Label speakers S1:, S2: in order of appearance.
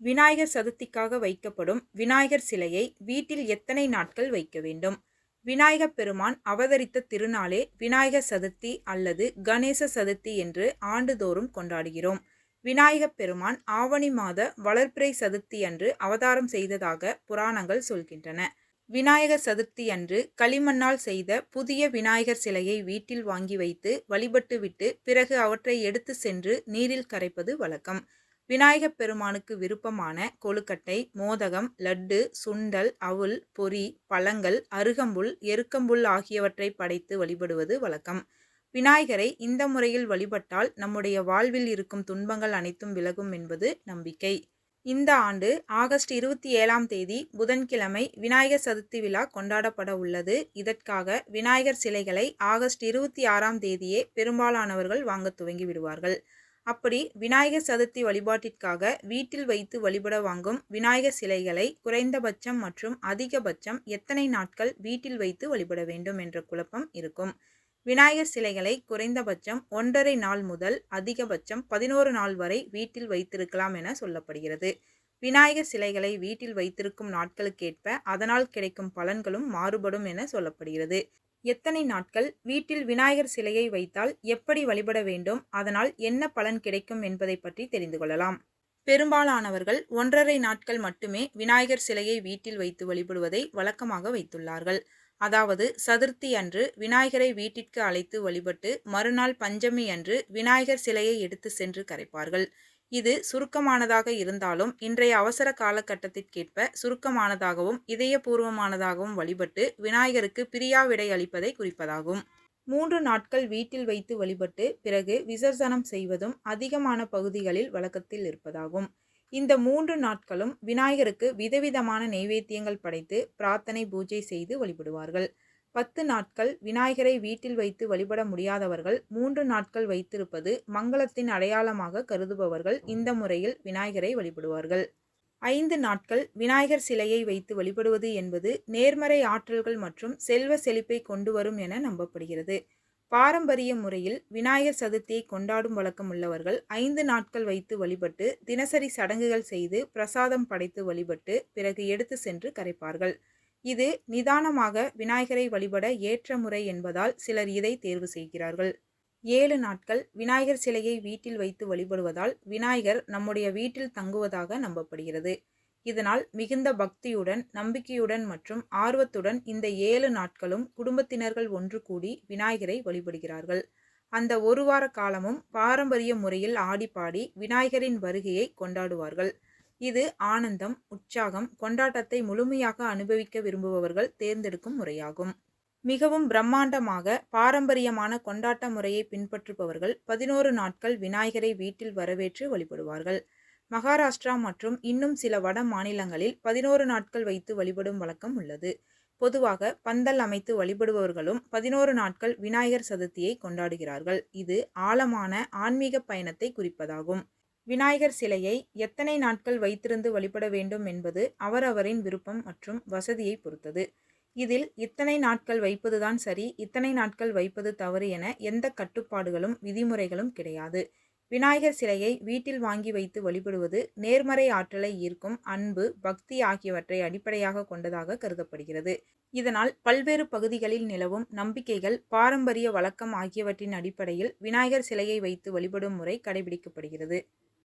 S1: விநாயகர் சதுர்த்திக்காக வைக்கப்படும் விநாயகர் சிலையை வீட்டில் எத்தனை நாட்கள் வைக்க வேண்டும்? விநாயகப் பெருமான் அவதரித்த திருநாளே விநாயகர் சதுர்த்தி அல்லது கணேச சதுர்த்தி என்று ஆண்டுதோறும் கொண்டாடுகிறோம். விநாயகப் பெருமான் ஆவணி மாத வளர்ப்பிறை சதுர்த்தி அன்று அவதாரம் செய்ததாக புராணங்கள் சொல்கின்றன. விநாயகர் சதுர்த்தி அன்று களிமண்ணால் செய்த புதிய விநாயகர் சிலையை வீட்டில் வாங்கி வைத்து வழிபட்டுவிட்டு பிறகு அவற்றை எடுத்து சென்று நீரில் கரைப்பது வழக்கம். விநாயகப் பெருமானுக்கு விருப்பமான கொழுக்கட்டை மோதகம் லட்டு சுண்டல் அவுல் பொறி பழங்கள் அருகம்புல் எருக்கம்புல் ஆகியவற்றை படைத்து வழிபடுவது வழக்கம். விநாயகரை இந்த முறையில் வழிபட்டால் நம்முடைய வாழ்வில் இருக்கும் துன்பங்கள் அனைத்தும் விலகும் என்பது நம்பிக்கை. இந்த ஆண்டு ஆகஸ்ட் இருபத்தி ஏழாம் தேதி புதன்கிழமை விநாயகர் சதுர்த்தி விழா கொண்டாடப்பட உள்ளது. இதற்காக விநாயகர் சிலைகளை ஆகஸ்ட் இருபத்தி ஆறாம் தேதியே பெரும்பாலானவர்கள் வாங்க துவங்கி விடுவார்கள். அப்படி விநாயகர் சதுர்த்தி வழிபாட்டிற்காக வீட்டில் வைத்து வழிபட வாங்கும் விநாயகர் சிலைகளை குறைந்தபட்சம் மற்றும் அதிகபட்சம் எத்தனை நாட்கள் வீட்டில் வைத்து வழிபட வேண்டும் என்ற குழப்பம் இருக்கும். விநாயகர் சிலைகளை குறைந்தபட்சம் ஒன்றரை நாள் முதல் அதிகபட்சம் பதினோரு நாள் வரை வீட்டில் வைத்திருக்கலாம் என சொல்லப்படுகிறது. விநாயகர் சிலைகளை வீட்டில் வைத்திருக்கும் நாட்களுக்கேற்ப அதனால் கிடைக்கும் பலன்களும் மாறுபடும் என சொல்லப்படுகிறது. எத்தனை நாட்கள் வீட்டில் விநாயகர் சிலையை வைத்தால் எப்படி வழிபட வேண்டும் அதனால் என்ன பலன் கிடைக்கும் என்பதை பற்றி தெரிந்து கொள்ளலாம். பெரும்பாலானவர்கள் ஒன்றரை நாட்கள் மட்டுமே விநாயகர் சிலையை வீட்டில் வைத்து வழிபடுவதை வழக்கமாக வைத்துள்ளார்கள். அதாவது சதுர்த்தி அன்று விநாயகரை வீட்டிற்கு அழைத்து வழிபட்டு மறுநாள் பஞ்சமி அன்று விநாயகர் சிலையை எடுத்து சென்று கரைப்பார்கள். இது சுருக்கமானதாக இருந்தாலும் இன்றைய அவசர காலகட்டத்திற்கேற்ப சுருக்கமானதாகவும் இதயபூர்வமானதாகவும் வழிபட்டு விநாயகருக்கு பிரியா விடை அளிப்பதை குறிப்பதாகும். மூன்று நாட்கள் வீட்டில் வைத்து வழிபட்டு பிறகு விசர்சனம் செய்வதும் அதிகமான பகுதிகளில் வழக்கத்தில் இருப்பதாகும். இந்த மூன்று நாட்களும் விநாயகருக்கு விதவிதமான நெய்வேத்தியங்கள் படைத்து பிரார்த்தனை பூஜை செய்து வழிபடுவார்கள். பத்து நாட்கள் விநாயகரை வீட்டில் வைத்து வழிபட முடியாதவர்கள் மூன்று நாட்கள் வைத்திருப்பது மங்களத்தின் அடையாளமாக கருதுபவர்கள் இந்த முறையில் விநாயகரை வழிபடுவார்கள். ஐந்து நாட்கள் விநாயகர் சிலையை வைத்து வழிபடுவது என்பது நேர்மறை ஆற்றல்கள் மற்றும் செல்வ செழிப்பை கொண்டு வரும் என நம்பப்படுகிறது. பாரம்பரிய முறையில் விநாயகர் சதுர்த்தியை கொண்டாடும் வழக்கம் உள்ளவர்கள் ஐந்து நாட்கள் வைத்து வழிபட்டு தினசரி சடங்குகள் செய்து பிரசாதம் படைத்து வழிபட்டு பிறகு எடுத்து சென்று கரைப்பார்கள். இது நிதானமாக விநாயகரை வழிபட ஏற்ற முறை என்பதால் சிலர் இதை தேர்வு செய்கிறார்கள். ஏழு நாட்கள் விநாயகர் சிலையை வீட்டில் வைத்து வழிபடுவதால் விநாயகர் நம்முடைய வீட்டில் தங்குவதாக நம்பப்படுகிறது. இதனால் மிகுந்த பக்தியுடன் நம்பிக்கையுடன் மற்றும் ஆர்வத்துடன் இந்த ஏழு நாட்களும் குடும்பத்தினர்கள் ஒன்று கூடி விநாயகரை வழிபடுகிறார்கள். அந்த ஒரு வார காலமும் பாரம்பரிய முறையில் ஆடிப்பாடி விநாயகரின் வருகையை கொண்டாடுவார்கள். இது ஆனந்தம் உற்சாகம் கொண்டாட்டத்தை முழுமையாக அனுபவிக்க விரும்புபவர்கள் தேர்ந்தெடுக்கும் முறையாகும். மிகவும் பிரம்மாண்டமாக பாரம்பரியமான கொண்டாட்ட முறையை பின்பற்றுபவர்கள் பதினோரு நாட்கள் விநாயகரை வீட்டில் வரவேற்று வழிபடுவார்கள். மகாராஷ்டிரா மற்றும் இன்னும் சில வட மாநிலங்களில் பதினோரு நாட்கள் வைத்து வழிபடும் வழக்கம் உள்ளது. பொதுவாக பந்தல் அமைத்து வழிபடுபவர்களும் பதினோரு நாட்கள் விநாயகர் சதுர்த்தியை கொண்டாடுகிறார்கள். இது ஆழமான ஆன்மீக பயணத்தை குறிப்பதாகும். விநாயகர் சிலையை எத்தனை நாட்கள் வைத்திருந்து வழிபட வேண்டும் என்பது அவரவரின் விருப்பம் மற்றும் வசதியை பொறுத்தது. இதில் இத்தனை நாட்கள் வைப்பதுதான் சரி இத்தனை நாட்கள் வைப்பது தவறு என எந்த கட்டுப்பாடுகளும் விதிமுறைகளும் கிடையாது. விநாயகர் சிலையை வீட்டில் வாங்கி வைத்து வழிபடுவது நேர்மறை ஆற்றலை ஈர்க்கும் அன்பு பக்தி ஆகியவற்றை அடிப்படையாக கொண்டதாக கருதப்படுகிறது. இதனால் பல்வேறு பகுதிகளில் நிலவும் நம்பிக்கைகள் பாரம்பரிய வழக்கம் ஆகியவற்றின் அடிப்படையில் விநாயகர் சிலையை வைத்து வழிபடும் முறை கடைபிடிக்கப்படுகிறது.